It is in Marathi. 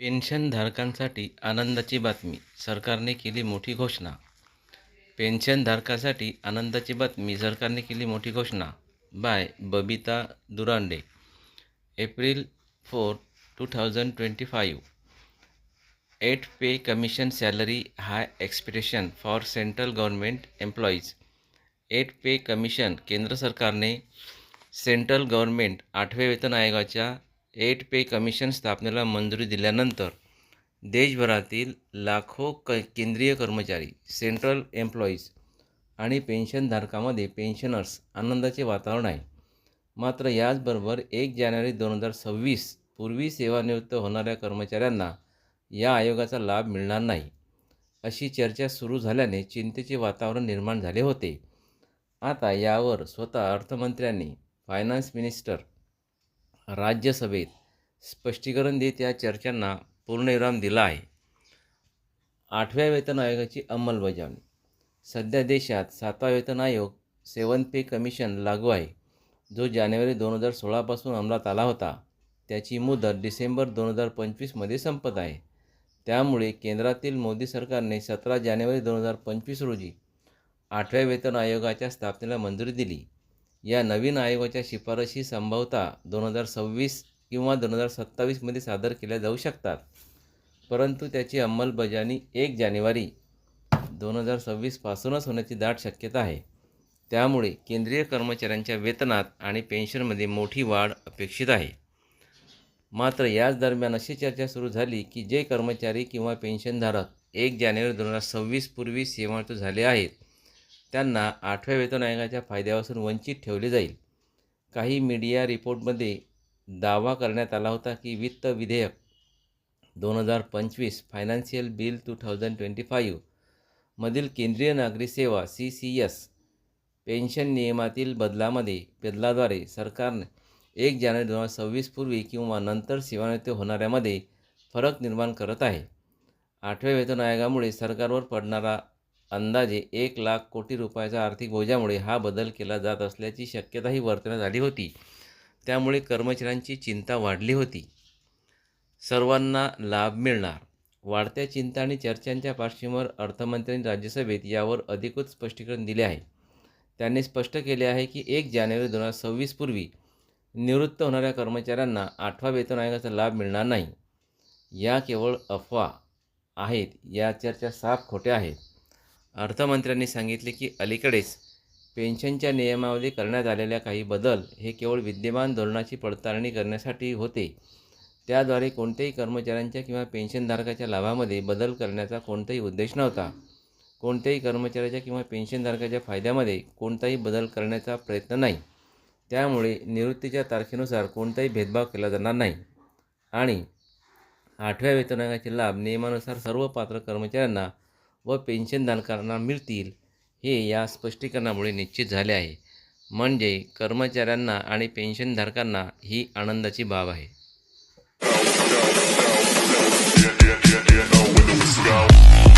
पेन्शनधारकांसाठी आनंदाची बातमी. सरकारने केली मोठी घोषणा. पेन्शनधारकांसाठी आनंदाची बातमी. सरकारने केली मोठी घोषणा. By Babita Durande. April four two thousand twenty five eight pay commission salary high expectation for central government employees. Eight pay commission केंद्र सरकारने सेंट्रल गव्हर्नमेंट आठव्या वेतन आयोगाच्या एट पे कमिशन स्थापनेला मंजुरी दिल्यानंतर देशभरातील लाखो क केंद्रीय कर्मचारी सेंट्रल एम्प्लॉईज आणि पेन्शनधारकामध्ये पेन्शनर्स आनंदाचे वातावरण आहे. मात्र याचबरोबर एक जानेवारी दोन हजार सव्वीस पूर्वी सेवानिवृत्त होणाऱ्या कर्मचाऱ्यांना या आयोगाचा लाभ मिळणार नाही अशी चर्चा सुरू झाल्याने चिंतेचे वातावरण निर्माण झाले होते. आता यावर स्वतः अर्थमंत्र्यांनी फायनान्स मिनिस्टर राज्यसभेत स्पष्टीकरण देत या चर्चांना पूर्णविराम दिला आहे. आठव्या वेतन आयोगाची अंमलबजावणी. सध्या देशात सातवा वेतन आयोग सेवन पे कमिशन लागू आहे. जो जानेवारी दोन हजार सोळापासून अंमलात आला होता. त्याची मुदत डिसेंबर दोन हजार पंचवीसमध्ये संपत आहे. त्यामुळे केंद्रातील मोदी सरकारने सतरा जानेवारी दोन हजार पंचवीस रोजी आठव्या वेतन आयोगाच्या स्थापनेला मंजुरी दिली. या नवीन आयोगाच्या शिफारशी संभवतः दोन हजार सव्वीस किंवा दोन हजार सत्तावीसमध्ये सादर केल्या जाऊ शकतात. परंतु त्याची अंमलबजावणी एक जानेवारी दोन हजार सव्वीसपासूनच होण्याची दाट शक्यता आहे. त्यामुळे केंद्रीय कर्मचाऱ्यांच्या वेतनात आणि पेन्शनमध्ये मोठी वाढ अपेक्षित आहे. मात्र याच दरम्यान अशी चर्चा सुरू झाली की जे कर्मचारी किंवा पेन्शनधारक एक जानेवारी दोन हजार सव्वीस पूर्वी झाले आहेत त्यांना आठव्या वेतन आयोगाच्या फायद्यापासून वंचित ठेवले जाईल. काही मीडिया रिपोर्टमध्ये दावा करण्यात आला होता की वित्त विधेयक दोन हजार पंचवीस financial bill two thousand twenty five मधील केंद्रीय नागरी सेवा सी सी एस पेन्शन नियमातील बदलामध्ये बदलाद्वारे सरकारने एक जानेवारी दोन हजार सव्वीस पूर्वी किंवा नंतर सेवानिवृत्त होणाऱ्यामध्ये फरक निर्माण करत आहे. आठव्या वेतन आयोगामुळे सरकारवर पडणारा अंदाजे एक लाख कोटी रुपयाचा आर्थिक बोजामुळे हा बदल केला जात असल्याची शक्यताही वर्तवण्यात आली होती. त्यामुळे कर्मचाऱ्यांची चिंता वाढली होती. सर्वांना लाभ मिळणार. वाढत्या चिंता आणि चर्चांच्या पार्श्वभूमीवर अर्थमंत्र्यांनी राज्यसभेत यावर अधिकृत स्पष्टीकरण दिले आहे. त्यांनी स्पष्ट केले आहे की एक जानेवारी दोन हजार सव्वीसपूर्वी निवृत्त होणाऱ्या कर्मचाऱ्यांना आठवा वेतन आयोगाचा लाभ मिळणार नाही. या केवळ अफवा आहेत या चर्चा साफ खोट्या आहेत. अर्थमंत्र्यांनी सांगितले की अलीकडेच पेन्शनच्या नियमावली करण्यात आलेल्या काही बदल हे केवळ विद्यमान धोरणाची पडताळणी करण्यासाठी होते. त्याद्वारे कोणत्याही कर्मचाऱ्यांच्या किंवा पेन्शनधारकाच्या लाभामध्ये बदल करण्याचा कोणताही उद्देश नव्हता. कोणत्याही कर्मचाऱ्याच्या किंवा पेन्शनधारकाच्या फायद्यामध्ये कोणताही बदल करण्याचा प्रयत्न नाही. त्यामुळे निवृत्तीच्या तारखेनुसार कोणताही भेदभाव केला जाणार नाही. आणि आठव्या वेतन आयोगाचे लाभ नियमानुसार सर्व पात्र कर्मचाऱ्यांना व पेन्शनधारकांना मिळतील हे या स्पष्टीकरणामुळे निश्चित झाले आहे. म्हणजे कर्मचाऱ्यांना आणि पेन्शनधारकांना ही आनंदाची बाब आहे. Yeah, yeah, yeah, no,